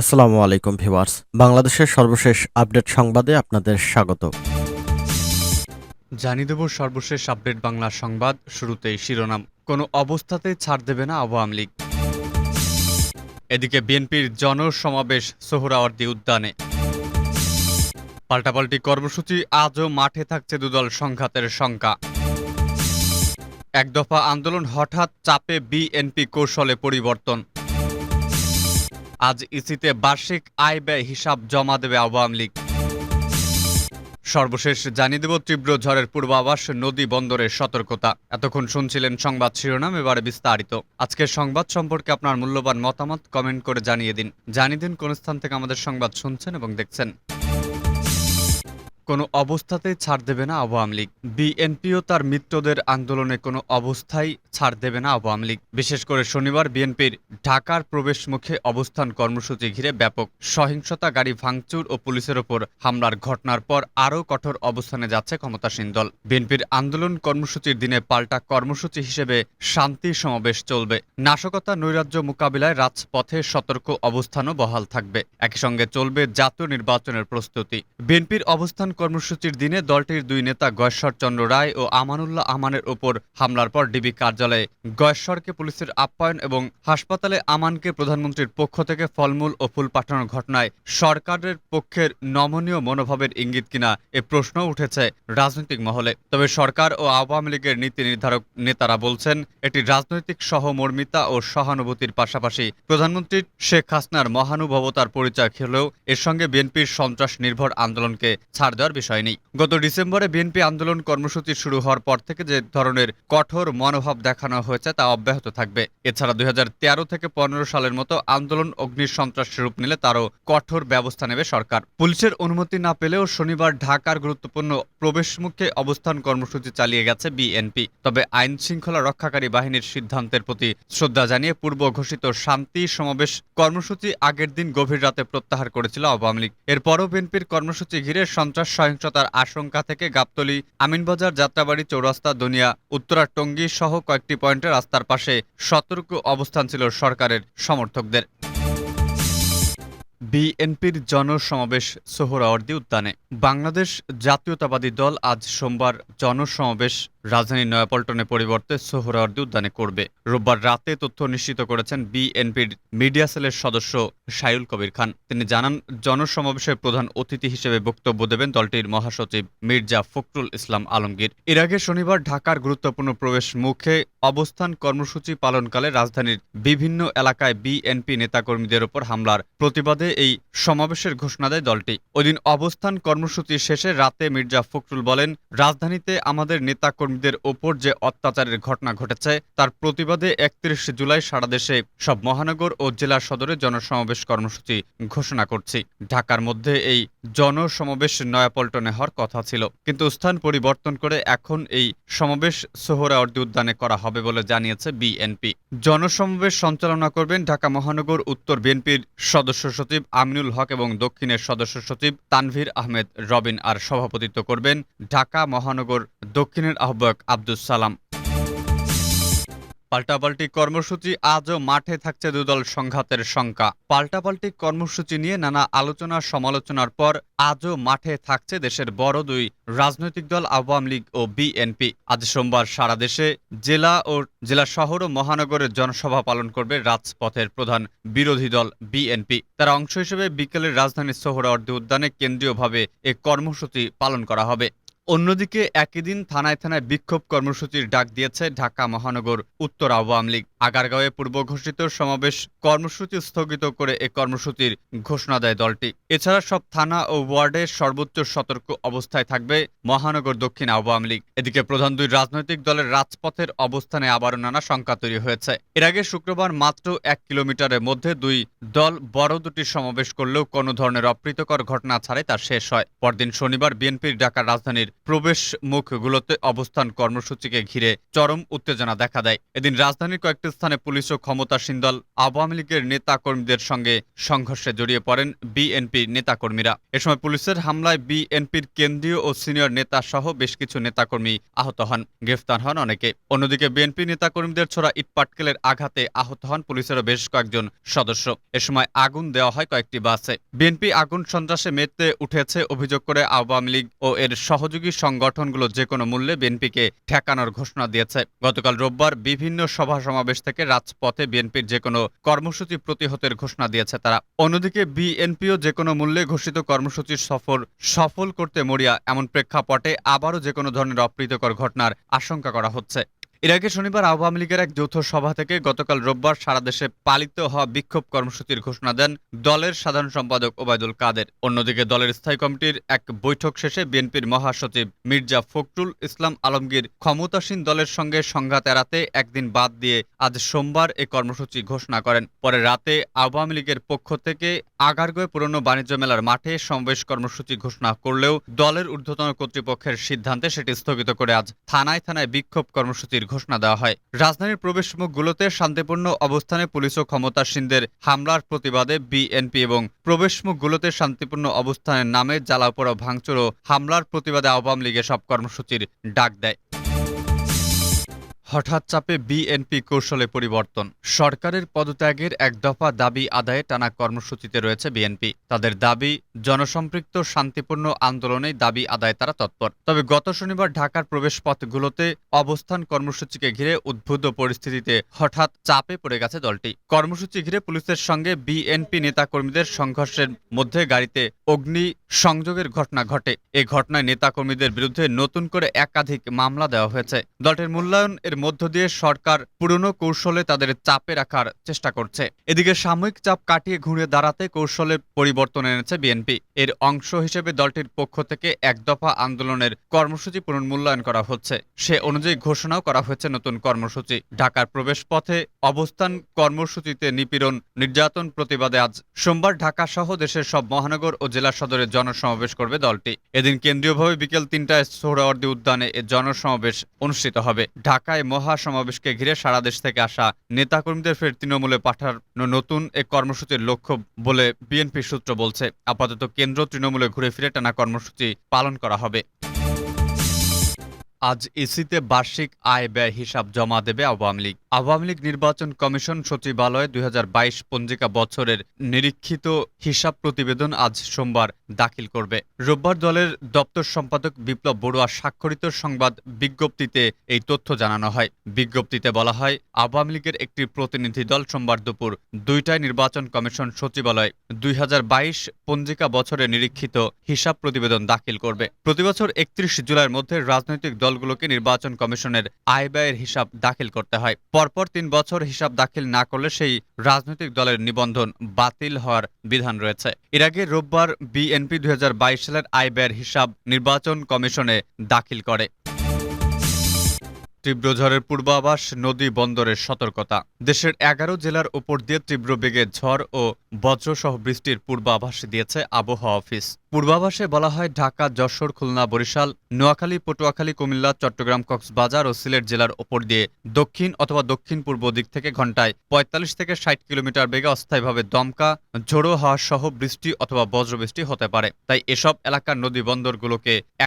আসসালামু আলাইকুম ভিউয়ার্স। বাংলাদেশের সর্বশেষ আপডেট সংবাদে আপনাদের স্বাগত। জানিয়ে দেব সর্বশেষ আপডেট বাংলা সংবাদ শুরুতেই শিরোনাম। কোনো অবস্থাতেই ছাড় দেবে না আওয়ামী লীগ। এদিকে বিএনপির জনসমাবেশ সোহরাওয়ার্দী উদ্যানে। পাল্টাপাল্টি কর্মসূচি আজও মাঠে থাকছে দুদল সংঘাতের শঙ্কা। এক দফা আন্দোলন হঠাৎ চাপে বিএনপি কৌশলে পরিবর্তন। আজ ইসিতে বার্ষিক আয় ব্যয় হিসাব জমা দেবে আওয়ামী লীগ। সর্বশেষ জানিয়ে দেব তীব্র ঝড়ের পূর্বাভাস, নদী বন্দরের সতর্কতা। এতক্ষণ শুনছিলেন সংবাদ শিরোনাম, এবারে বিস্তারিত। আজকের সংবাদ সম্পর্কে আপনার মূল্যবান মতামত কমেন্ট করে জানিয়ে দিন। জানিয়ে দিন কোন স্থান থেকে আমাদের সংবাদ শুনছেন এবং দেখছেন। কোনো অবস্থাতেই ছাড় দেবে না আওয়ামী লীগ। বিএনপিও তার মিত্রদের আন্দোলনে কোনো অবস্থায় ছাড় দেবে না আওয়ামী লীগ। বিশেষ করে শনিবার বিএনপির ঢাকার প্রবেশমুখে অবস্থান কর্মসূচি ঘিরে ব্যাপক সহিংসতা গাড়ি ভাঙচুর ও পুলিশের ওপর হামলার ঘটনার পর আরও কঠোর অবস্থানে যাচ্ছে ক্ষমতাসীন দল। বিএনপির আন্দোলন কর্মসূচির দিনে পাল্টা কর্মসূচি হিসেবে শান্তি সমাবেশ চলবে। নাশকতা নৈরাজ্য মোকাবিলায় রাজপথে সতর্ক অবস্থানও বহাল থাকবে। একই সঙ্গে চলবে জাতীয় নির্বাচনের প্রস্তুতি। বিএনপির অবস্থান কর্মসূচির দিনে দলটির দুই নেতা গয়েশ্বর চন্দ্র রায় ও আমানুল্লাহ আমানের ওপর হামলার পর ডিবি কার্যালয়ে গয়েশ্বরকে পুলিশের আপ্যায়ন এবং হাসপাতালে আমানকে প্রধানমন্ত্রীর পক্ষ থেকে ফলমূল ও ফুল পাঠানোর ঘটনায় সরকারের পক্ষের নমনীয় মনোভাবের ইঙ্গিত কিনা এ প্রশ্ন উঠেছে রাজনৈতিক মহলে। তবে সরকার ও আওয়ামী লীগের নীতি নির্ধারক নেতারা বলছেন, এটি রাজনৈতিক সহমর্মিতা ও সহানুভূতির পাশাপাশি প্রধানমন্ত্রী শেখ হাসনার মহানুভবতার পরিচয় খেলেও এর সঙ্গে বিএনপির সন্ত্রাস নির্ভর আন্দোলনকে ছাড় দেওয়ার বিষয় নেই। গত ডিসেম্বরে বিএনপি আন্দোলন কর্মসূচি শুরু হওয়ার পর থেকে যে ধরনের কঠোর মনোভাব দেখানো হয়েছে, তা অব্যাহত থাকবে। এছাড়া দুই হাজার তেরো থেকে পনেরো সালের মতো আন্দোলন অগ্নি সন্ত্রাস রূপ নিলে তারও কঠোর ব্যবস্থা নেবে সরকার। পুলিশের অনুমতি না পেলেও শনিবার ঢাকার গুরুত্বপূর্ণ প্রবেশমুখে অবস্থান কর্মসূচি চালিয়ে গেছে বিএনপি। তবে আইন শৃঙ্খলা রক্ষাকারী বাহিনীর সিদ্ধান্তের প্রতি শ্রদ্ধা জানিয়ে পূর্ব ঘোষিত শান্তি সমাবেশ কর্মসূচি আগের দিন গভীর রাতে প্রত্যাহার করেছিল আওয়ামী লীগ। এরপরও বিএনপির কর্মসূচি ঘিরে সন্ত্রাস সহিংসতার আশঙ্কা থেকে গাবতলি আমিনবাজার যাত্রাবাড়ি চৌরাস্তা দুনিয়া উত্তরা টঙ্গী সহ কয়েকটি পয়েন্টে রাস্তার পাশে সতর্ক অবস্থান ছিল সরকারের সমর্থকদের। বিএনপির জনসমাবেশ সোহরাওয়ার্দী উদ্যানে। বাংলাদেশ জাতীয়তাবাদী দল আজ সোমবার জনসমাবেশ রাজধানীর নয়াপল্টনে পরিবর্তে সোহরাওয়ার্দী উদ্যানে করবে। রোববার রাতে তথ্য নিশ্চিত করেছেন বিএনপির মিডিয়া সেলের সদস্য সাইউল কবির খান। তিনি জানান, জনসমাবেশের প্রধান অতিথি হিসেবে বক্তব্য দেবেন দলটির মহাসচিব মির্জা ফখরুল ইসলাম আলমগীর। এর আগে শনিবার ঢাকার গুরুত্বপূর্ণ প্রবেশ মুখে অবস্থান কর্মসূচি পালনকালে রাজধানীর বিভিন্ন এলাকায় বিএনপি নেতাকর্মীদের ওপর হামলার প্রতিবাদে এই সমাবেশের ঘোষণা দেয় দলটি। ওইদিন অবস্থান কর্মসূচি শেষে রাতে মির্জা ফখরুল বলেন, রাজধানীতে আমাদের নেতাকর্মীদের ওপর যে অত্যাচারের ঘটনা ঘটেছে, তার প্রতিবাদে একত্রিশ জুলাই সারা দেশে সব মহানগর ও জেলা সদরে জনসমাবেশ কর্মসূচি ঘোষণা করছি। ঢাকার মধ্যে এই জনসমাবেশ নয়াপল্টনে হওয়ার কথা ছিল। কিন্তু স্থান পরিবর্তন করে এখন এই সমাবেশ সোহরাওয়ার্দী উদ্যানে করা হবে বলে জানিয়েছে বিএনপি। জনসমাবেশ সঞ্চালনা করবেন ঢাকা মহানগর উত্তর বিএনপির সদস্য সচিব আমিনুল হক এবং দক্ষিণের সদস্য সচিব তানভীর আহমেদ রবিন আর সভাপতিত্ব করবেন ঢাকা মহানগর দক্ষিণের আহ্বায়ক আব্দুস সালাম। পাল্টাপাল্টি কর্মসূচি আজও মাঠে থাকছে দুদল সংঘাতের শঙ্কা। পাল্টাপাল্টি কর্মসূচি নিয়ে নানা আলোচনা সমালোচনার পর আজও মাঠে থাকছে দেশের বড় দুই রাজনৈতিক দল আওয়ামী লীগ ও বিএনপি। আজ সোমবার সারা দেশে জেলা ও জেলা শহর ও মহানগরের জনসভা পালন করবে রাজপথের প্রধান বিরোধী দল বিএনপি। তার অংশ হিসেবে বিকেলের রাজধানী রাজধানীর সোহরাওয়ার্দী উদ্যানে কেন্দ্রীয়ভাবে এ কর্মসূচি পালন করা হবে। অন্যদিকে একই দিন থানায় থানায় বিক্ষোভ কর্মসূচির ডাক দিয়েছে ঢাকা মহানগর উত্তর আওয়ামী লীগ। আগারগাঁওয়ে পূর্ব ঘোষিত সমাবেশ কর্মসূচি স্থগিত করে এ কর্মসূচির ঘোষণা দেয় দলটি। এছাড়া সব থানা ও ওয়ার্ডে সর্বোচ্চ সতর্ক অবস্থায় থাকবে মহানগর দক্ষিণ আওয়ামী লীগ। এদিকে প্রধান দুই রাজনৈতিক দলের রাজপথের অবস্থানে আবারও নানা শঙ্কা তৈরি হয়েছে। এর আগে শুক্রবার মাত্র এক কিলোমিটারের মধ্যে দুই দল বড় দুটি সমাবেশ করলেও কোনো ধরনের অপ্রীতকর ঘটনা ছাড়াই তা শেষ হয়। পরদিন শনিবার বিএনপির ঢাকার রাজধানীর প্রবেশ মুখগুলোতে অবস্থান কর্মসূচিকে ঘিরে চরম উত্তেজনা দেখা দেয়। এদিন রাজধানীর কয়েকটি স্থানে পুলিশ ও ক্ষমতাসীন দল আওয়ামী লীগের নেতাকর্মীদের সঙ্গে সংঘর্ষে জড়িয়ে পড়েন বিএনপির নেতাকর্মীরা। এ সময় পুলিশের হামলায় বিএনপির কেন্দ্রীয় ও সিনিয়র নেতা সহ বেশ কিছু নেতাকর্মী আহত হন, গ্রেফতার হন অনেকে। অন্যদিকে বিএনপি নেতাকর্মীদের ছোড়া ইটপাটকেলের আঘাতে আহত হন পুলিশেরও বেশ কয়েকজন সদস্য। এ সময় আগুন দেওয়া হয় কয়েকটি বাসে। বিএনপি আগুন সন্ত্রাসে মেতে উঠেছে অভিযোগ করে আওয়ামী লীগ ও এর সহযোগী সংগঠনগুলো যে কোনো মূল্যে বিএনপিকে ঠেকানোর ঘোষণা দিয়েছে। গতকাল রোববার বিভিন্ন সভা সমাবেশ থেকে রাজপথে বিএনপির যে কোনো কর্মসূচি প্রতিহতের ঘোষণা দিয়েছে তারা। অন্যদিকে বিএনপিও যে কোনো মূল্যে ঘোষিত কর্মসূচির সফর সফল করতে মরিয়া এমন প্রেক্ষাপটে আবারও যে কোনো ধরনের অপ্রীতকর ঘটনার আশঙ্কা করা হচ্ছে। এর আগে শনিবার আওয়ামী লীগের এক যৌথ সভা থেকে গতকাল রোববার সারা দেশে পালিত হওয়া বিক্ষোভ কর্মসূচির ঘোষণা দেন দলের সাধারণ সম্পাদক ওবায়দুল কাদের। অন্যদিকে দলের স্থায়ী কমিটির এক বৈঠক শেষে বিএনপির মহাসচিব মির্জা ফখরুল ইসলাম আলমগীর ক্ষমতাসীন দলের সঙ্গে সংঘাত এড়াতে একদিন বাদ দিয়ে আজ সোমবার এ কর্মসূচি ঘোষণা করেন। পরে রাতে আওয়ামী লীগের পক্ষ থেকে আগারগোয়ে পুরনো বাণিজ্য মেলার মাঠে সমাবেশ কর্মসূচি ঘোষণা করলেও দলের ঊর্ধ্বতন কর্তৃপক্ষের সিদ্ধান্তে সেটি স্থগিত করে আজ থানায় থানায় বিক্ষোভ কর্মসূচির ঘোষণা দেওয়া হয়। রাজধানীর প্রবেশমুখগুলোতে শান্তিপূর্ণ অবস্থানে পুলিশ ও ক্ষমতাসীনদের হামলার প্রতিবাদে বিএনপি এবং প্রবেশমুখগুলোতে শান্তিপূর্ণ অবস্থানের নামে জ্বালাপোড়া ভাঙচুর ও হামলার প্রতিবাদে আওয়ামী লীগের সব কর্মসূচির ডাক দেয়। হঠাৎ চাপে বিএনপি কৌশলে পরিবর্তন। সরকারের পদত্যাগের এক দফা দাবি আদায়ে টানা কর্মসূচিতে রয়েছে বিএনপি। তাদের দাবি, জনসম্পৃক্ত, শান্তিপূর্ণ আন্দোলনে দাবি আদায় তারা তৎপর। তবে গত শনিবার ঢাকার প্রবেশপথগুলোতে অবস্থান কর্মসূচিকে ঘিরে উদ্বুদ্ধ পরিস্থিতিতে হঠাৎ চাপে পড়ে গেছে দলটি। কর্মসূচি ঘিরে পুলিশের সঙ্গে বিএনপি নেতাকর্মীদের সংঘর্ষের মধ্যে গাড়িতে অগ্নি সংযোগের ঘটনা ঘটে। এ ঘটনায় নেতাকর্মীদের বিরুদ্ধে নতুন করে একাধিক মামলা দেওয়া হয়েছে। দলটির মূল্যায়ন এর মধ্য দিয়ে সরকার পুরনো কৌশলে তাদের চাপে রাখার চেষ্টা করছে। এদিকে সাময়িক চাপ কাটিয়ে ঘুরে দাঁড়াতে কৌশলে পরিবর্তন এনেছে বিএনপি। এর অংশ হিসেবে দলটির পক্ষ থেকে এক দফা আন্দোলনের কর্মসূচি পুনর্মূল্যায়ন করা হচ্ছে। সে অনুযায়ী ঘোষণাও করা হয়েছে নতুন কর্মসূচি। ঢাকার প্রবেশপথে অবস্থান কর্মসূচিতে নিপীড়ন, নির্যাতন প্রতিবাদে আজ সোমবার ঢাকা সহ দেশের সব মহানগর ও জেলা সদরে জনসমাবেশ করবে দলটি। এদিন কেন্দ্রীয়ভাবে বিকেল তিনটায় সোহরাওয়ার্দী উদ্যানে এ জনসমাবেশ অনুষ্ঠিত হবে। ঢাকায় মহাসমাবেশকে ঘিরে সারা দেশ থেকে আসা নেতাকর্মীদের ফের তৃণমূলে পাঠানো নতুন এ কর্মসূচির লক্ষ্য বলে বিএনপি সূত্র বলছে। আপাতত কেন্দ্র তৃণমূলে ঘুরে ফিরে টানা কর্মসূচি পালন করা হবে। আজ ইসিতে বার্ষিক আয় ব্যয় হিসাব জমা দেবে আওয়ামী লীগ। আওয়ামী লীগ নির্বাচন কমিশন সচিবালয়ে দুই পঞ্জিকা বছরের নিরীক্ষিত হিসাব প্রতিবেদন আজ সোমবার দাখিল করবে। রোববার দলের দপ্তর সম্পাদক বিপ্লব বড়ুয়া স্বাক্ষরিত সংবাদ বিজ্ঞপ্তিতে এই তথ্য জানানো হয়। বিজ্ঞপ্তিতে বলা হয়, আওয়ামী লীগের একটি প্রতিনিধি দল সোমবার দুপুর দুইটায় নির্বাচন কমিশন সচিবালয় দুই পঞ্জিকা বছরে নিরীক্ষিত হিসাব প্রতিবেদন দাখিল করবে। প্রতিবছর একত্রিশ জুলাইয়ের মধ্যে রাজনৈতিক দলগুলোকে নির্বাচন কমিশনের আয় ব্যয়ের হিসাব দাখিল করতে হয়। পরপর তিন বছর হিসাব দাখিল না করলে সেই রাজনৈতিক দলের নিবন্ধন বাতিল হওয়ার বিধান রয়েছে। এর আগে রোববার বিএনপি দুই হাজার বাইশ সালের আয় ব্যয়ের হিসাব নির্বাচন কমিশনে দাখিল করে। তীব্র ঝড়ের পূর্বাভাস, নদী বন্দরের সতর্কতা। দেশের এগারো জেলার উপর দিয়ে তীব্র বেগে ঝড় ও বজ্রসহ বৃষ্টির পূর্বাভাস দিয়েছে আবহাওয়া অফিস। পূর্বাভাসে বলা হয়, ঢাকা, যশোর, খুলনা, বরিশাল, নোয়াখালী, পটুয়াখালী, কুমিল্লা, চট্টগ্রাম, কক্সবাজার ও সিলেট জেলার ওপর দিয়ে দক্ষিণ অথবা দক্ষিণ পূর্ব দিক থেকে ঘন্টায় পঁয়তাল্লিশ থেকে ষাট কিলোমিটার বেগে অস্থায়ীভাবে দমকা, ঝোড়ো হাওয়া সহ বৃষ্টি অথবা বজ্রবৃষ্টি হতে পারে। তাই এসব এলাকার নদী বন্দরগুলোকে